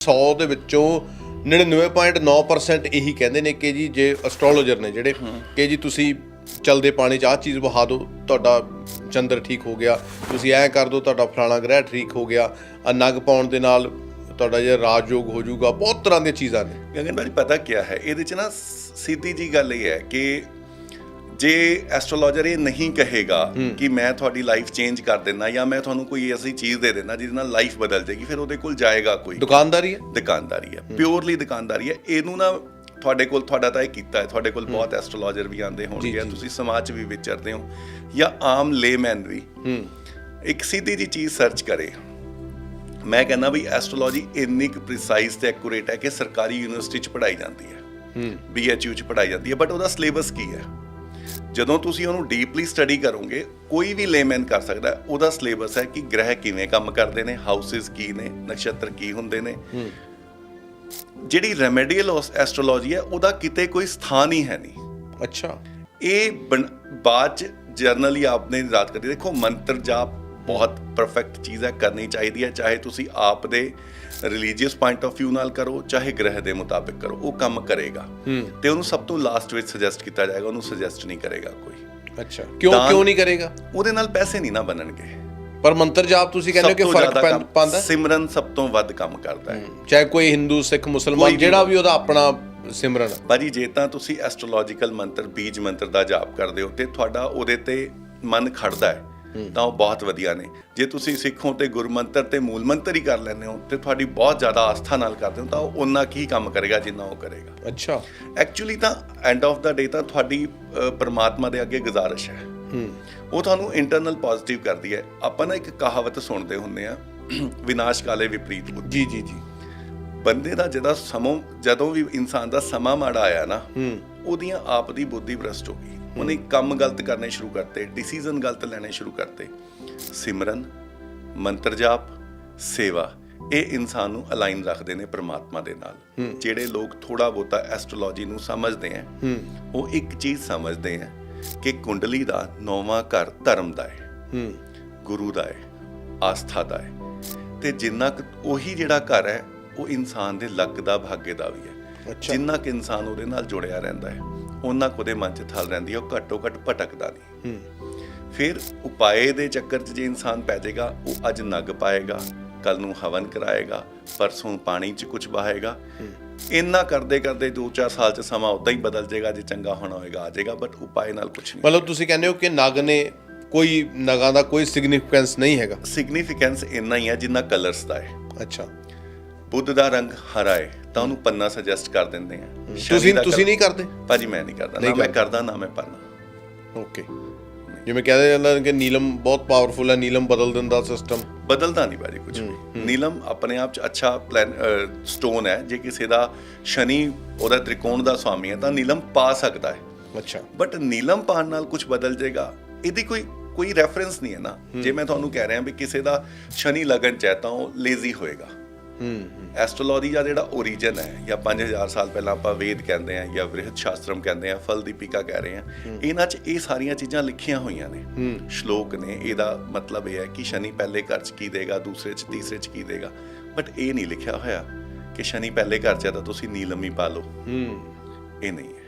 100 ਦੇ ਵਿੱਚੋਂ 99.9% ਇਹੀ ਕਹਿੰਦੇ ਨੇ ਕਿ ਜੀ ਜੇ ਐਸਟ੍ਰੋਲੋਜਰ ਨੇ ਜਿਹੜੇ ਕਿ ਜੀ ਤੁਸੀਂ ਚਲਦੇ ਪਾਣੀ 'ਚ ਆਹ ਚੀਜ਼ ਵਹਾ ਦਿਓ ਤੁਹਾਡਾ ਚੰਦਰ ਠੀਕ ਹੋ ਗਿਆ ਤੁਸੀਂ ਐਂ ਕਰ ਦਿਓ ਤੁਹਾਡਾ ਫਲਾਣਾ ਗ੍ਰਹਿ ਠੀਕ ਹੋ ਗਿਆ ਆ ਨਗ ਪਾਉਣ ਦੇ ਨਾਲ ਤੁਹਾਡਾ ਜਿਹੜਾ ਰਾਜਯੋਗ ਹੋ ਜਾਊਗਾ ਬਹੁਤ ਤਰ੍ਹਾਂ ਦੀਆਂ ਚੀਜ਼ਾਂ ਨੇ। ਗਗਨ ਭਾਜੀ ਪਤਾ ਕੀ ਹੈ? ਇਹਦੇ ਚ ਨਾ ਸਿੱਧੀ ਜੀ ਗੱਲ ਇਹ ਹੈ ਕਿ ਜੇ ਐਸਟ੍ਰੋਲੋਜਰ ਇਹ ਨਹੀਂ ਕਹੇਗਾ ਕਿ ਮੈਂ ਤੁਹਾਡੀ ਲਾਈਫ ਚੇਂਜ ਕਰ ਦਿੰਦਾ ਜਾਂ ਮੈਂ ਤੁਹਾਨੂੰ ਕੋਈ ਐਸੀ ਚੀਜ਼ ਦੇ ਦਿੰਦਾ ਜਿਹਦੇ ਨਾਲ ਲਾਈਫ ਬਦਲ ਜਾਏਗੀ ਫਿਰ ਉਹਦੇ ਕੋਲ ਜਾਏਗਾ ਕੋਈ। ਦੁਕਾਨਦਾਰੀ ਹੈ? ਦੁਕਾਨਦਾਰੀ ਹੈ ਪਿਓਰਲੀ ਦੁਕਾਨਦਾਰੀ ਹੈ। ਇਹਨੂੰ ਨਾ ਤੁਹਾਡੇ ਕੋਲ ਤੁਹਾਡਾ ਤਾਂ ਇਹ ਕੀਤਾ ਹੈ ਤੁਹਾਡੇ ਕੋਲ ਬਹੁਤ ਐਸਟ੍ਰੋਲੋਜਰ ਵੀ ਆਉਂਦੇ ਹੋਣਗੇ ਤੁਸੀਂ ਸਮਾਜ 'ਚ ਵੀ ਵਿਚਰਦੇ ਹੋ ਜਾਂ ਆਮ ਲੇਮੈਨ ਵੀ। ਇੱਕ ਸਿੱਧੀ ਜੀ ਚੀਜ਼ ਸਰਚ ਕਰੇ। ਮੈਂ ਕਹਿੰਦਾ ਵੀ ਐਸਟ੍ਰੋਲੋਜੀ ਇੰਨੀ ਕੁ ਪ੍ਰੀਸਾਈਜ਼ ਤੇ ਐਕੂਰੇਟ ਹੈ ਕਿ ਸਰਕਾਰੀ ਯੂਨੀਵਰਸਿਟੀ 'ਚ ਪੜ੍ਹਾਈ ਜਾਂਦੀ ਹੈ। ਹੂੰ। BHU 'ਚ ਪੜ੍ਹਾਈ ਜਾਂਦੀ ਹੈ ਬਟ ਉਹਦਾ ਸਿਲੇਬਸ ਕੀ ਹੈ? ਜਦੋਂ ਤੁਸੀਂ ਉਹਨੂੰ ਡੀਪਲੀ ਸਟੱਡੀ ਕਰੋਗੇ ਕੋਈ ਵੀ ਲੇਮੈਨ ਕਰ ਸਕਦਾ। ਉਹਦਾ ਸਿਲੇਬਸ ਹੈ ਕਿ ਗ੍ਰਹਿ ਕਿਵੇਂ ਕੰਮ ਕਰਦੇ ਨੇ ਹਾਊਸਸ ਕੀ ਨੇ ਨਕਸ਼ਤਰ ਕੀ ਹੁੰਦੇ ਨੇ। ਜਿਹੜੀ ਰੈਮੇਡੀਅਲ ਐਸਟ੍ਰੋਲੋਜੀ ਹੈ ਉਹਦਾ ਕਿਤੇ ਕੋਈ ਸਥਾਨ ਹੀ ਹੈ ਨਹੀਂ। ਅੱਛਾ। ਇਹ ਬਾਅਦ ਚ ਜਰਨਲੀ ਆਪਨੇ ਯਾਦ ਕਰਦੀ ਦੇਖੋ ਮੰਤਰ ਜਾਪ ਬਹੁਤ ਪਰਫੈਕਟ ਚੀਜ਼ ਹੈ ਕਰਨੀ ਚਾਹੀਦੀ ਹੈ ਚਾਹੇ ਤੁਸੀਂ ਆਪ ਦੇ ਰਿਲੀਜੀਅਸ ਪੁਆਇੰਟ ਆਫ View ਨਾਲ ਕਰੋ ਚਾਹੇ ਗ੍ਰਹਿ ਦੇ ਮੁਤਾਬਿਕ ਕਰੋ ਉਹ ਕੰਮ ਕਰੇਗਾ। ਤੇ ਉਹਨੂੰ ਸਭ ਤੋਂ ਲਾਸਟ ਵਿੱਚ ਸੁਜੈਸਟ ਕੀਤਾ ਜਾਏਗਾ ਉਹਨੂੰ ਸੁਜੈਸਟ ਨਹੀਂ ਕਰੇਗਾ ਕੋਈ। ਅੱਛਾ। ਕਿਉਂ ਕਿਉਂ ਨਹੀਂ ਕਰੇਗਾ? ਉਹਦੇ ਨਾਲ ਪੈਸੇ ਨਹੀਂ ਨਾ ਬਣਨਗੇ। ਪਰ ਮੰਤਰ ਜਾਪ ਤੁਸੀਂ ਕਹਿੰਦੇ ਹੋ ਕਿ ਫ਼ਰਕ ਪਾਉਂਦਾ ਸਿਮਰਨ ਸਭ ਤੋਂ ਵੱਧ ਕੰਮ ਕਰਦਾ ਹੈ। ਚਾਹੇ ਕੋਈ ਹਿੰਦੂ ਸਿੱਖ ਮੁਸਲਮਾਨ ਜਿਹੜਾ। ਵੀ ਉਹਦਾ ਆਪਣਾ ਸਿਮਰਨ। ਭਾਜੀ ਜੇ ਤਾਂ ਤੁਸੀਂ ਐਸਟ੍ਰੋਲੋਜੀਕਲ ਮੰਤਰ ਬੀਜ ਮੰਤਰ ਦਾ ਜਾਪ ਕਰਦੇ ਹੋ ਤੇ ਤੁਹਾਡਾ ਉਹਦੇ ਤੇ ਮਨ ਖੜਦਾ ਹੈ। ਤਾਂ ਉਹ ਬਹੁਤ ਵਧੀਆ ਨੇ। ਜੇ ਤੁਸੀਂ ਸਿੱਖੋ ਤੇ ਗੁਰਮੰਤਰ ਤੇ ਮੂਲ ਮੰਤਰ ਹੀ ਕਰ ਲੈਂਦੇ ਹੋ ਤੇ ਤੁਹਾਡੀ ਬਹੁਤ ਜ਼ਿਆਦਾ ਆਸਥਾ ਨਾਲ ਕਰਦੇ ਹੋ ਤਾਂ ਉਹ ਉਨਾ ਕੀ ਕੰਮ ਕਰੇਗਾ ਜਿੰਨਾ ਉਹ ਕਰੇਗਾ। ਅੱਛਾ। ਐਕਚੁਅਲੀ ਤਾਂ ਐਂਡ ਆਫ ਦਾ ਡੇ ਤਾਂ ਤੁਹਾਡੀ ਪ੍ਰਮਾਤਮਾ ਦੇ ਅੱਗੇ ਗੁਜ਼ਾਰਿਸ਼ ਹੈ। ਹੂੰ। ਉਹ ਤੁਹਾਨੂੰ ਇੰਟਰਨਲ ਪੋਜ਼ਿਟਿਵ ਕਰਦੀ ਹੈ। ਆਪਾਂ ਨਾ ਇੱਕ ਕਹਾਵਤ ਸੁਣਦੇ ਹੁੰਦੇ ਆ ਵਿਨਾਸ਼ ਕਾਲੇ ਵਿਪਰੀਤ ਬੁੱਧੀ। ਜੀ ਜੀ ਜੀ। ਬੰਦੇ ਦਾ ਜਿਹਦਾ ਸਮਾਂ ਜਦੋਂ ਵੀ ਇਨਸਾਨ ਦਾ ਸਮਾਂ ਮਾੜਾ ਆਇਆ ਨਾ ਹੂੰ। ਉਹਦੀਆਂ ਆਪ ਦੀ ਬੁੱਧੀ ਭ੍ਰਸ਼ਟ ਹੋ ਗਈ। ਉਹਨੇ ਕੰਮ ਗਲਤ ਕਰਨੇ ਸ਼ੁਰੂ ਕਰਤੇ ਡਿਸੀਜਨ ਗਲਤ ਲੈਣੇ ਸ਼ੁਰੂ ਕਰਤੇ। ਸਿਮਰਨ ਮੰਤਰ ਜਾਪ ਸੇਵਾ ਇਹ ਇਨਸਾਨ ਨੂੰ ਅਲਾਈਨ ਰੱਖਦੇ ਨੇ ਪ੍ਰਮਾਤਮਾ ਦੇ ਨਾਲ। ਜਿਹੜੇ ਲੋਕ ਥੋੜਾ ਬਹੁਤਾ ਐਸਟ੍ਰੋਲੋਜੀ ਨੂੰ ਸਮਝਦੇ ਆ ਉਹ ਇੱਕ ਚੀਜ਼ ਸਮਝਦੇ ਆ ਕਿ ਕੁੰਡਲੀ ਦਾ ਨੌਵਾਂ ਘਰ ਧਰਮ ਦਾ ਹੈ। ਗੁਰੂ ਦਾ ਹੈ ਆਸਥਾ ਦਾ ਹੈ ਤੇ ਜਿੰਨਾ ਕੁ ਉਹੀ ਜਿਹੜਾ ਘਰ ਹੈ ਉਹ ਇਨਸਾਨ ਦੇ ਲੱਕ ਦਾ ਭਾਗੇ ਦਾ ਵੀ ਹੈ ਜਿੰਨਾ ਕਿ ਇਨਸਾਨ ਉਹਦੇ ਨਾਲ ਜੁੜਿਆ ਰਹਿੰਦਾ ਹੈ ਉਹਨਾਂ ਕੁ ਉਹਦੇ ਮਨ 'ਚ ਥਲ ਰਹਿੰਦੀ ਹੈ ਉਹ ਘੱਟੋ ਘੱਟ ਭਟਕਦਾ ਨਹੀਂ। ਫਿਰ ਉਪਾਏ ਦੇ ਚੱਕਰ 'ਚ ਜੇ ਇਨਸਾਨ ਪੈ ਜਾਏਗਾ ਉਹ ਅੱਜ ਨਗ ਪਾਏਗਾ ਕੱਲ ਨੂੰ ਹਵਨ ਕਰਾਏਗਾ ਪਰਸੋਂ ਪਾਣੀ 'ਚ ਕੁਝ ਬਹਾਏਗਾ ਇੰਨਾ ਕਰਦੇ ਕਰਦੇ 2-4 ਸਾਲ 'ਚ ਸਮਾਂ ਉਦਾਂ ਹੀ ਬਦਲ ਜਾਏਗਾ ਜੇ ਚੰਗਾ ਹੋਣਾ ਹੋਏਗਾ ਆ ਜਾਏਗਾ ਬਟ ਉਪਾਏ ਨਾਲ ਕੁਝ ਨਹੀਂ। ਮਤਲਬ ਤੁਸੀਂ ਕਹਿੰਦੇ ਹੋ ਕਿ ਨਗ ਨੇ ਕੋਈ ਨਗਾਂ ਦਾ ਕੋਈ ਸਿਗਨੀਫੀਕੈਂਸ ਨਹੀਂ ਹੈਗਾ। ਸਿਗਨੀਫੀਕੈਂਸ ਇੰਨਾ ਹੀ ਹੈ ਜਿੰਨਾ ਕਲਰਸ ਦਾ ਹੈ। ਅੱਛਾ। ਬੁੱਧ ਦਾ ਰੰਗ ਹਰਾ ਹੈ ਤਾਂ ਉਹਨੂੰ ਪੰਨਾ ਸੁਜੈਸਟ ਕਰ ਦਿੰਦੇ ਆ। ਤੁਸੀਂ ਤੁਸੀਂ ਨਹੀਂ ਕਰਦੇ? ਭਾਜੀ ਮੈਂ ਨਹੀਂ ਕਰਦਾ। ਨਾ ਮੈਂ ਕਰਦੇ। ਨਾ ਮੈਂ ਪੰਨਾ। ਓਕੇ। ਜਿਵੇਂ ਕਹਿੰਦੇ ਜਾਂਦਾ ਕਿ ਨੀਲਮ ਬਹੁਤ ਪਾਵਰਫੁਲ ਹੈ ਨੀਲਮ ਬਦਲ ਦਿੰਦਾ ਸਿਸਟਮ ਬਦਲਦਾ ਨਹੀਂ ਭਾਜੀ ਕੁਝ ਵੀ। ਨੀਲਮ ਆਪਣੇ ਆਪ ਚ ਅੱਛਾ ਪਲਾਨ ਸਟੋਨ ਹੈ। ਜੇ ਕਿਸੇ ਦਾ ਸ਼ਨੀ ਉਹਦਾ ਤ੍ਰਿਕੋਣ ਦਾ ਸਵਾਮੀ ਹੈ ਤਾਂ ਨੀਲਮ ਪਾ ਸਕਦਾ ਹੈ। ਅੱਛਾ। ਬਟ ਨੀਲਮ ਪਾਣ ਨਾਲ ਕੁਝ ਬਦਲ ਜਾਏਗਾ ਇਹਦੀ ਕੋਈ ਕੋਈ ਰੈਫਰੈਂਸ ਨਹੀਂ ਹੈ ਨਾ। ਜੇ ਮੈਂ ਤੁਹਾਨੂੰ ਕਹਿ ਰਿਹਾ ਵੀ ਕਿਸੇ ਦਾ ਸ਼ਨੀ ਲਗਨ ਚ ਹੈ ਤਾਂ ਉਹ ਲੇਜ਼ੀ ਹੋਏਗਾ। ਐਸਟ੍ਰੋਲੋਜੀ ਦਾ ਜਿਹੜਾ origin ਹੈ ਜਾਂ 5000 ਸਾਲ ਪਹਿਲਾਂ ਆਪਾਂ ਵੇਦ ਕਹਿੰਦੇ ਆ ਜਾਂ ਬ੍ਰਿਹਦ ਸ਼ਾਸਤਰਮ ਕਹਿੰਦੇ ਆ ਫਲ ਦੀਪਿਕਾ ਕਹਿ ਰਹੇ ਆ ਇਹਨਾਂ 'ਚ ਇਹ ਸਾਰੀਆਂ ਚੀਜ਼ਾਂ ਲਿਖੀਆਂ ਹੋਈਆਂ ਨੇ। ਸ਼ਲੋਕ ਨੇ ਇਹਦਾ ਮਤਲਬ ਇਹ ਹੈ ਕਿ ਸ਼ਨੀ ਪਹਿਲੇ ਘਰ 'ਚ ਕੀ ਦੇਗਾ ਦੂਸਰੇ 'ਚ ਤੀਸਰੇ 'ਚ ਕੀ ਦੇਗਾ। ਬਟ ਇਹ ਨਹੀਂ ਲਿਖਿਆ ਹੋਇਆ ਕਿ ਸ਼ਨੀ ਪਹਿਲੇ ਘਰ 'ਚ ਹੈ ਤਾਂ ਤੁਸੀਂ ਨੀਲਮ ਪਾ ਲਓ। ਹੂੰ। ਇਹ ਨਹੀਂ ਹੈ।